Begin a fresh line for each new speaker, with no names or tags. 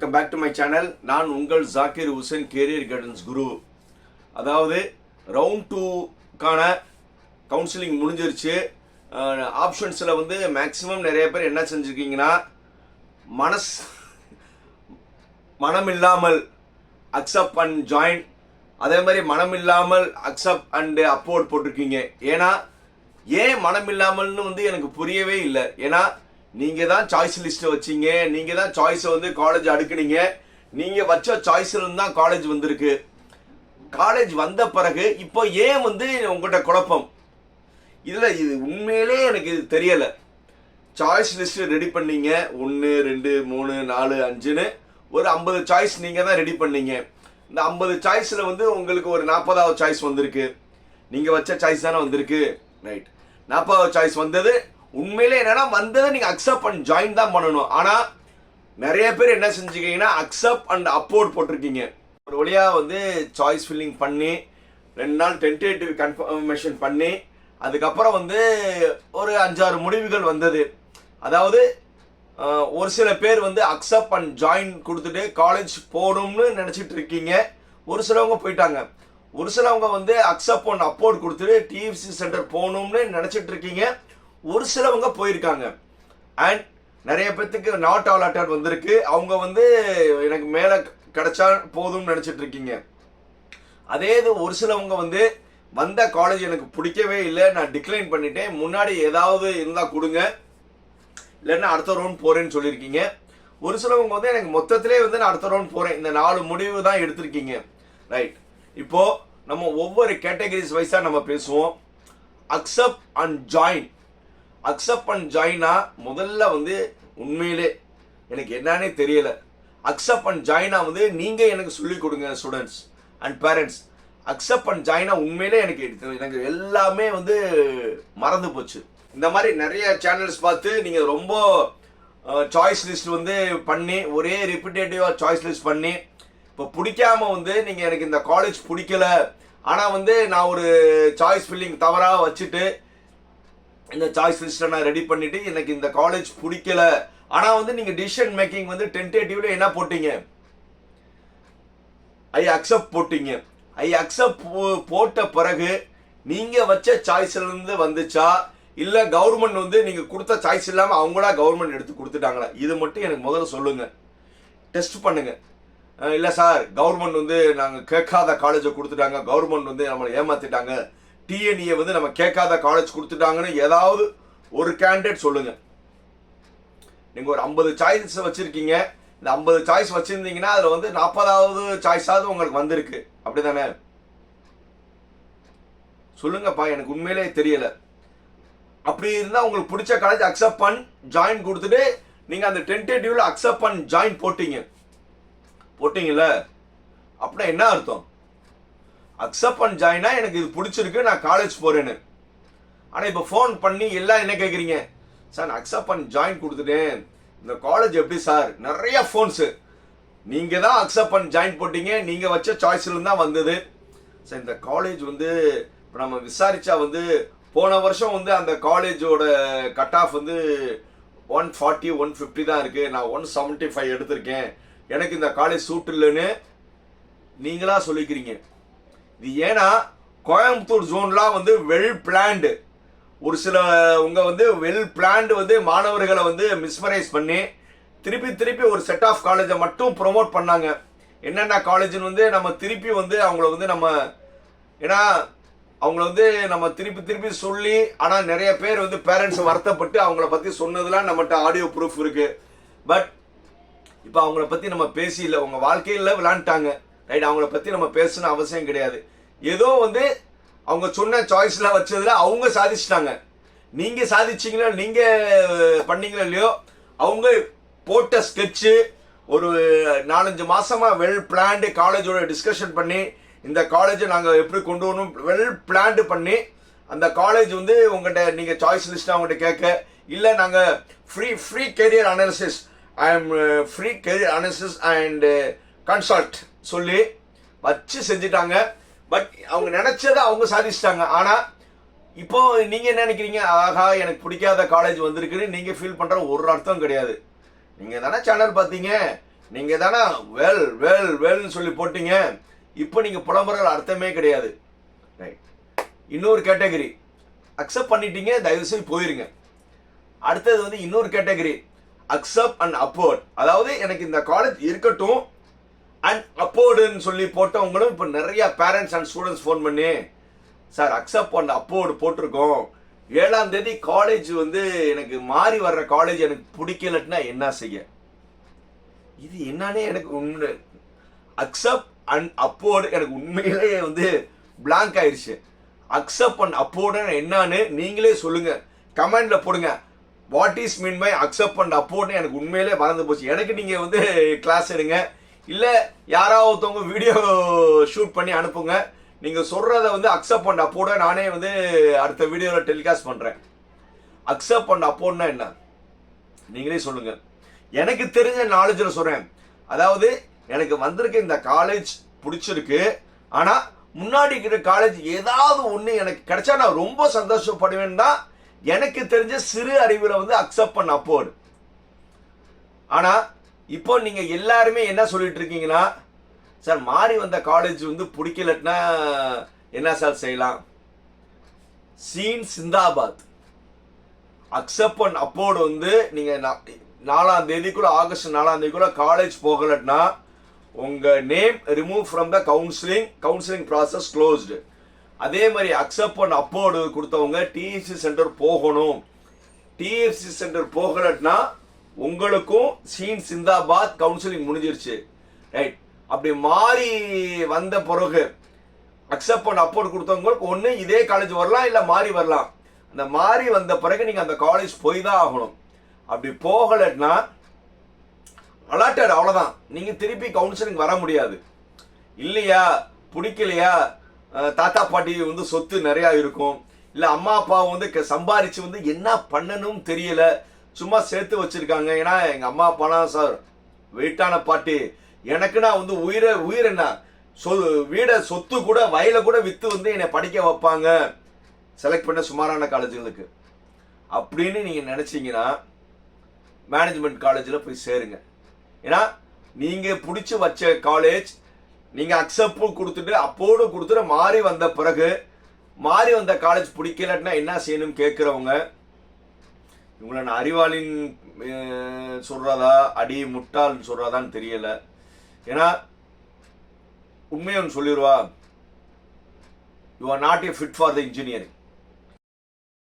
Welcome back to my channel நான் உங்கள் Zakir Hussain career guidance guru அதாவது ரவுண்ட் டூக்கான கவுன்சிலிங் முடிஞ்சிருச்சு. ஆப்ஷன்ஸில் வந்து மேக்ஸிமம் நிறைய பேர் என்ன செஞ்சுருக்கீங்கன்னா மனஸ் மனம் இல்லாமல் அக்செப்ட் அண்ட் ஜாயின் அதே மாதிரி மனம் இல்லாமல் அக்செப்ட் அண்டு அப்போர்ட் போட்டிருக்கீங்க. ஏன்னா ஏன் மனம் இல்லாமல்னு வந்து எனக்கு புரியவே இல்லை. ஏன்னா நீங்கள் தான் சாய்ஸ் லிஸ்ட்டை வச்சீங்க. நீங்கள் தான் சாய்ஸை வந்து காலேஜ் அடுக்குனீங்க. நீங்கள் வச்ச சாய்ஸ்லேருந்து தான் காலேஜ் வந்திருக்கு. காலேஜ் வந்த பிறகு இப்போ ஏன் வந்து உங்கள்கிட்ட குழப்பம்? இதில் இது உண்மையிலே எனக்கு இது தெரியலை. சாய்ஸ் லிஸ்ட் ரெடி பண்ணீங்க. ஒன்று ரெண்டு மூணு நாலு அஞ்சுன்னு ஒரு ஐம்பது சாய்ஸ் நீங்கள் தான் ரெடி பண்ணீங்க. இந்த ஐம்பது சாய்ஸில் வந்து உங்களுக்கு ஒரு நாற்பதாவது சாய்ஸ் வந்திருக்கு. நீங்கள் வச்ச சாய்ஸ் தானே வந்திருக்கு. ரைட் நாற்பதாவது சாய்ஸ் வந்தது உண்மையில என்னன்னா வந்ததை நீங்கள் அக்செப்ட் அண்ட் ஜாயின் தான் பண்ணணும். ஆனால் நிறைய பேர் என்ன செஞ்சுக்கீங்கன்னா அக்செப்ட் அண்ட் அப்போர்ட் போட்டிருக்கீங்க. ஒரு வழியாக வந்து சாய்ஸ் ஃபில்லிங் பண்ணி ரெண்டு நாள் டென்டேட்டிவ் கன்ஃபர்மேஷன் பண்ணி அதுக்கப்புறம் வந்து ஒரு அஞ்சாறு முடிவுகள் வந்தது. அதாவது ஒரு சில பேர் வந்து அக்செப்ட் அண்ட் ஜாயின் கொடுத்துட்டு காலேஜ் போகணும்னு நினச்சிட்டு இருக்கீங்க. ஒரு சிலவங்க போயிட்டாங்க. ஒரு சிலவங்க வந்து அக்செப்ட் அண்ட் அப்போர்ட் கொடுத்துட்டு டிஎஃப்சி சென்டர் போகணும்னு நினச்சிட்டு இருக்கீங்க. ஒரு சிலவங்க போயிருக்காங்க. அண்ட் நிறைய பேர்த்துக்கு நாட் ஆல் அட்டர் வந்திருக்கு. அவங்க வந்து எனக்கு மேலே கிடைச்சா போதும்னு நினச்சிட்டு இருக்கீங்க. அதே இது ஒரு சிலவங்க வந்து வந்த காலேஜ் எனக்கு பிடிக்கவே இல்லை. நான் டிக்ளைன் பண்ணிட்டேன். முன்னாடி ஏதாவது இருந்தால் கொடுங்க. இல்லைன்னா அடுத்த ரவுண்ட் போகிறேன்னு சொல்லியிருக்கீங்க. ஒரு சிலவங்க வந்து எனக்கு மொத்தத்திலே வந்து நான் அடுத்த ரவுண்ட் போகிறேன் இந்த நாலு முடிவு தான் எடுத்திருக்கீங்க. ரைட் இப்போது நம்ம ஒவ்வொரு கேட்டகரிஸ் வைஸாக நம்ம பேசுவோம். Accept and join accept and ஜாயினா முதல்ல வந்து உண்மையிலே எனக்கு என்னன்னே தெரியல. அக்செப்ட் அண்ட் ஜாயினா வந்து நீங்க எனக்கு சொல்லிக் கொடுங்க students and parents accept and ஜாயினா உண்மையிலே எனக்கு எனக்கு எல்லாமே வந்து மறந்து போச்சு. இந்த மாதிரி நிறைய சேனல்ஸ் பார்த்து நீங்க ரொம்ப சாய்ஸ் லிஸ்ட் வந்து பண்ணி ஒரே ரிப்பிட்டேட்டிவாக சாய்ஸ் லிஸ்ட் பண்ணி இப்போ பிடிக்காம வந்து நீங்கள் எனக்கு இந்த காலேஜ் பிடிக்கல. ஆனால் வந்து நான் ஒரு சாய்ஸ் ஃபில்லிங் தவறாக வச்சுட்டு இந்த சாய்ஸ் லிஸ்ட்டை நான் ரெடி பண்ணிவிட்டு எனக்கு இந்த காலேஜ் பிடிக்கல. ஆனால் வந்து நீங்கள் டிசிஷன் மேக்கிங் வந்து டென்டேட்டிவ்ல என்ன போட்டீங்க? ஐ அக்செப்ட் போட்டீங்க. ஐ அக்செப்ட் போட்ட பிறகு நீங்கள் வச்ச சாய்ஸ்லேருந்து வந்துச்சா? இல்லை கவர்மெண்ட் வந்து நீங்கள் கொடுத்த சாய்ஸ் இல்லாமல் அவங்களா கவர்மெண்ட் எடுத்து கொடுத்துட்டாங்களா? இது மட்டும் எனக்கு முதல்ல சொல்லுங்கள் டெஸ்ட் பண்ணுங்கள் இல்லை சார் கவர்மெண்ட் வந்து நாங்கள் கேட்காத காலேஜை கொடுத்துட்டாங்க. கவர்மெண்ட் வந்து நம்மளை ஏமாற்றிட்டாங்க டிஎன்ஏ வந்து நம்ம கேட்காத காலேஜ் கொடுத்துட்டாங்கன்னு ஏதாவது ஒரு கேண்டிடேட் சொல்லுங்கள் நீங்கள் ஒரு ஐம்பது சாய்ஸ் வச்சுருக்கீங்க. இந்த ஐம்பது சாய்ஸ் வச்சுருந்தீங்கன்னா அதில் வந்து நாற்பதாவது சாய்ஸாவது உங்களுக்கு வந்திருக்கு. அப்படி தானே சொல்லுங்கப்பா எனக்கு உண்மையிலே தெரியல. அப்படி இருந்தால் உங்களுக்கு பிடிச்ச காலேஜ் அக்செப்ட் பண் ஜாயின் கொடுத்துட்டு நீங்கள் அந்த டென்டேட்டிவ்ல அக்செப்ட் பண்ண ஜாயின் போட்டீங்க. போட்டீங்கல்ல? அப்படின்னா என்ன அர்த்தம்? அக்செப்ட் பண்ண ஜாயினா எனக்கு இது பிடிச்சிருக்கு நான் காலேஜ் போகிறேன்னு ஆனால் இப்போ ஃபோன் பண்ணி எல்லாம் என்ன கேட்குறீங்க சார் நான் அக்செப்ட் பண்ண ஜாயின் கொடுத்துட்டேன். இந்த காலேஜ் எப்படி சார்? நிறைய ஃபோன்ஸு நீங்கள் தான் அக்செப்ட் பண்ண ஜாயின் போட்டீங்க. நீங்கள் வச்ச சாய்ஸ்லேருந்து தான் வந்தது. சார் இந்த காலேஜ் வந்து இப்போ நம்ம விசாரித்தா வந்து போன வருஷம் வந்து அந்த காலேஜோட கட் ஆஃப் வந்து ஒன் ஃபார்ட்டி ஒன் ஃபிஃப்டி தான் இருக்குது நான் ஒன் செவன்ட்டி ஃபைவ் எடுத்திருக்கேன். எனக்கு இந்த காலேஜ் சூட் இல்லைன்னு நீங்களாக சொல்லிக்கிறீங்க. இது ஏன்னா கோயம்புத்தூர் ஜோன்லாம் வந்து வெல் பிளான்டு ஒரு சில உங்கள் வந்து வெல் பிளான்டு வந்து மாணவர்களை வந்து மிஸ்மரைஸ் பண்ணி திருப்பி திருப்பி ஒரு செட் ஆஃப் காலேஜை மட்டும் ப்ரோமோட் பண்ணாங்க. என்னென்ன காலேஜ்னு வந்து நம்ம திருப்பி வந்து அவங்கள வந்து நம்ம ஏன்னா அவங்கள வந்து நம்ம திருப்பி திருப்பி சொல்லி ஆனால் நிறைய பேர் வந்து பேரண்ட்ஸ் வருத்தப்பட்டு அவங்கள பற்றி சொன்னதெல்லாம் நம்மகிட்ட ஆடியோ ப்ரூஃப் இருக்குது பட் இப்போ அவங்கள பற்றி நம்ம பேசி இல்லை உங்கள் வாழ்க்கையில் விளாண்டுட்டாங்க ரைட் அவங்கள பற்றி நம்ம பேசணும் அவசியம் கிடையாது. ஏதோ வந்து அவங்க சொன்ன சாய்ஸ்லாம் வச்சதில் அவங்க சாதிச்சிட்டாங்க. நீங்கள் சாதிச்சீங்களோ நீங்கள் பண்ணீங்களோ இல்லையோ அவங்க போட்ட ஸ்கெட்சு ஒரு நாலஞ்சு மாதமாக வெல் பிளான்டு காலேஜோட டிஸ்கஷன் பண்ணி இந்த காலேஜை நாங்கள் எப்படி கொண்டு வரணும் வெல் பிளான்டு பண்ணி அந்த காலேஜ் வந்து உங்கள்கிட்ட நீங்கள் சாய்ஸ் லிஸ்ட் அவங்ககிட்ட கேட்க இல்லை நாங்கள் free free career analysis I am free career analysis and consult சொல்லி வச்சு செஞ்சுட்டாங்க. பட் அவங்க நினைச்சதை அவங்க சாதிச்சிட்டாங்க. ஆனால் இப்போ நீங்கள் என்ன நினைக்கிறீங்க? ஆஹா எனக்கு பிடிக்காத காலேஜ் வந்திருக்குன்னு நீங்கள் ஃபீல் பண்ணுற ஒரு அர்த்தம் கிடையாது. நீங்கள் தானே சேனல் பார்த்தீங்க. நீங்கள் தானே வெல் வெல் வெல்னு சொல்லி போட்டீங்க. இப்போ நீங்கள் புலம்புற அர்த்தமே கிடையாது. ரைட் இன்னொரு கேட்டகரி அக்செப்ட் பண்ணிட்டீங்க தயவுசெய்து போயிருங்க. அடுத்தது வந்து இன்னொரு கேட்டகரி அக்செப்ட் அண்ட் அப்போர்ட் அதாவது எனக்கு இந்த காலேஜ் இருக்கட்டும். அண்ட் அப்போர்டுன்னு சொல்லி போட்டவங்களும் இப்போ நிறைய பேரண்ட்ஸ் அண்ட் ஸ்டூடெண்ட்ஸ் ஃபோன் பண்ணி சார் அக்செப்ட் அண்ட் அப்போர்டு போட்டிருக்கோம். ஏழாம் தேதி காலேஜ் வந்து எனக்கு மாறி வர்ற காலேஜ் எனக்கு பிடிக்கலட்டுனா என்ன செய்ய? இது என்னன்னே எனக்கு உண்மை அக்செப்ட் அண்ட் அப்போர்டு எனக்கு உண்மையிலேயே வந்து பிளாங்க் ஆயிடுச்சு அக்செப்ட் அண்ட் அப்போர்டு என்னன்னு நீங்களே சொல்லுங்க. கமெண்ட்ல போடுங்க. What is mean by accept and அப்போர்ட்னு எனக்கு உண்மையிலே மறந்து போச்சு. எனக்கு நீங்க வந்து கிளாஸ் எடுங்க. இல்லை யாராவது ஒருத்தவங்க வீடியோ ஷூட் பண்ணி அனுப்புங்க. நீங்கள் சொல்கிறத வந்து அக்செப்ட் பண்ண அப்போட நானே வந்து அடுத்த வீடியோவில் டெலிகாஸ்ட் பண்ணுறேன் அக்செப்ட் பண்ண அப்போன்னா என்ன? நீங்களே சொல்லுங்கள் எனக்கு தெரிஞ்ச நாலேஜில் சொல்கிறேன் அதாவது எனக்கு வந்திருக்க இந்த காலேஜ் பிடிச்சிருக்கு. ஆனால் முன்னாடி இருக்கிற காலேஜ் ஏதாவது ஒன்று எனக்கு கிடைச்சா நான் ரொம்ப சந்தோஷப்படுவேன் தான் எனக்கு தெரிஞ்ச சிறு அறிவுல வந்து அக்செப்ட் பண்ண அப்போர்டு ஆனால் இப்போ நீங்கள் எல்லாருமே என்ன சொல்லிட்டு இருக்கீங்கன்னா சார் மாறி வந்த காலேஜ் வந்து பிடிக்கலன்னா என்ன சார் செய்யலாம்? சீன் சிந்தாபாத். அக்செப்ட் அண்ட் அப்போர்டு வந்து நீங்கள் நா- நாலாம் தேதிக்குள்ள ஆகஸ்ட் நாலாம் தேதிக்குள்ள காலேஜ் போகலன்னா உங்கள் name remove from the counselling counselling process closed அதே மாதிரி அக்செப்ட் அண்ட் அப்போர்டு கொடுத்தவங்க டிஎஃப்சி சென்டர் போகணும். டிஎஃப்சி சென்டர் போகலட்னா உங்களுக்கும் சீன் சிந்தாபாத் கவுன்சிலிங் முடிஞ்சிருச்சு. ரைட் அப்படி மாறி வந்த பிறகு அக்செப்ட் பண்ண அப்போர்ட் கொடுத்தவங்களுக்கு ஒன்று இதே காலேஜ் வரலாம் இல்லை மாறி வரலாம். அந்த மாறி வந்த பிறகு நீங்கள் அந்த காலேஜ் போய் தான் ஆகணும். அப்படி போகலைன்னா அலாட்டட் அவ்வளோதான் நீங்கள் திருப்பி கவுன்சிலிங் வர முடியாது. இல்லையா? பிடிக்கலையா? தாத்தா பாட்டி வந்து சொத்து நிறையா இருக்கும். இல்லை அம்மா அப்பா வந்து க- வந்து என்ன பண்ணணும் தெரியல. சும்மா சேர்த்து வச்சுருக்காங்க. ஏன்னா எங்கள் அம்மா அப்பாலாம் சார் வெயிட்டான பாட்டி. எனக்குன்னா வந்து உயிரை உயிர் என்ன? சொ வீடை சொத்து கூட வயலை கூட விற்று வந்து என்னை படிக்க வைப்பாங்க. செலக்ட் பண்ண சுமாரான காலேஜுங்களுக்கு அப்படின்னு நீங்கள் நினச்சிங்கன்னா மேனேஜ்மெண்ட் காலேஜில் போய் சேருங்க. ஏன்னா நீங்கள் பிடிச்சி வச்ச காலேஜ் நீங்கள் அக்செப்ட் கொடுத்துட்டு அப்போடு கொடுத்துட்டு மாறி வந்த பிறகு மாறி வந்த காலேஜ் பிடிக்கலன்னா என்ன செய்யணும்னு கேட்குறவங்க இவங்கள நான் அறிவாளின்னு சொல்கிறதா அடி முட்டாள்னு சொல்றதான்னு தெரியல. ஏன்னா உண்மையை ஒன்று சொல்லிடுவா you are not a fit for the engineering